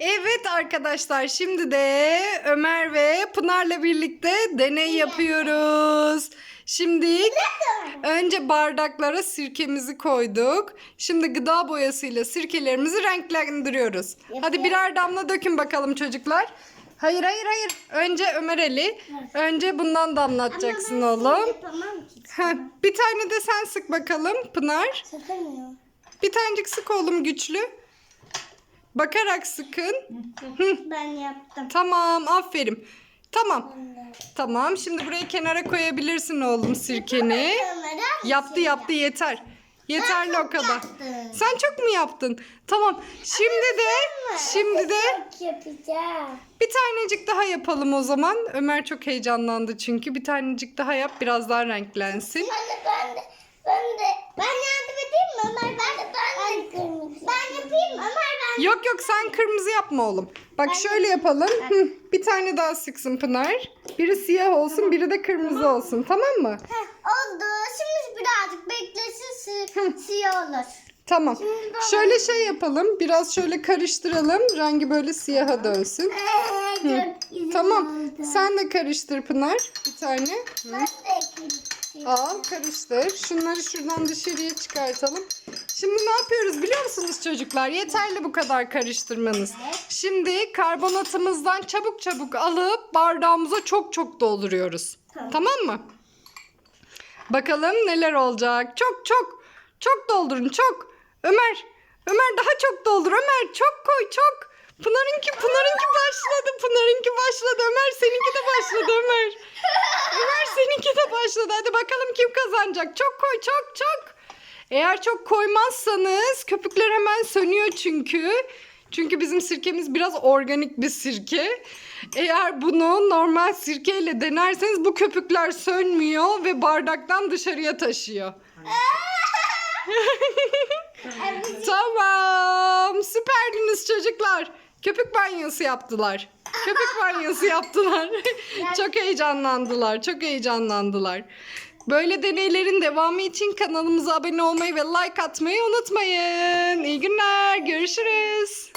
Evet arkadaşlar şimdi de Ömer ve Pınar'la birlikte deney yapıyoruz. Şimdi önce bardaklara sirkemizi koyduk. Şimdi gıda boyasıyla sirkelerimizi renklendiriyoruz. Hadi birer damla dökün bakalım çocuklar. Hayır hayır hayır. Önce Ömer Ali. Önce bundan damlatacaksın oğlum. Bir tane de sen sık bakalım Pınar. Bir tanecik sık oğlum güçlü. Bakarak sıkın. Ben yaptım. Tamam aferin. Tamam. Tamam şimdi burayı kenara koyabilirsin oğlum sirkeni. Yaptı yaptı yeter. Yeterli o kadar. yaptım. Sen çok mu yaptın? Tamam. Şimdi de şimdi de bir tanecik daha yapalım o zaman. Ömer çok heyecanlandı çünkü. Bir tanecik daha yap biraz daha renklensin. Ben de ben de ben de ben yardım edeyim mi Ömer? Ben de ben de kırmızı. Ben yapayım mı Ömer ben. Yok yok sen kırmızı yapma oğlum. Bak şöyle yapalım. Hı, bir tane daha sıksın Pınar. Biri siyah olsun, biri de kırmızı olsun. Tamam mı? Heh, oldu. Şimdi birazcık beklesin si siyah olur. Tamam. Şimdi Şöyle şey yapalım. Biraz şöyle karıştıralım. Rengi böyle siyaha dönsün. Ee, Tamam. oldu. Sen de karıştır Pınar. Bir tane. Ben de. Al karıştır. Şunları şuradan dışarıya çıkartalım. Şimdi ne yapıyoruz biliyor musunuz çocuklar? Yeterli bu kadar karıştırmanız. Şimdi karbonatımızdan çabuk çabuk alıp bardağımıza çok çok dolduruyoruz. Tamam. Tamam mı? Bakalım neler olacak. Çok çok çok doldurun çok. Ömer Ömer daha çok doldur. Ömer çok koy çok. Pınar'ınki Pınar'ınki başladı. Pınar'ınki başladı. Ömer seninki de başladı Ömer. Başladı. Hadi bakalım kim kazanacak. Çok koy çok çok. Eğer çok koymazsanız köpükler hemen sönüyor çünkü. Çünkü bizim sirkemiz biraz organik bir sirke. Eğer bunu normal sirkeyle denerseniz bu köpükler sönmüyor ve bardaktan dışarıya taşıyor. tamam. Süperdiniz çocuklar. Köpük banyosu yaptılar. Köpük banyosu yaptılar. çok heyecanlandılar. Çok heyecanlandılar. Böyle deneylerin devamı için kanalımıza abone olmayı ve like atmayı unutmayın. İyi günler. Görüşürüz.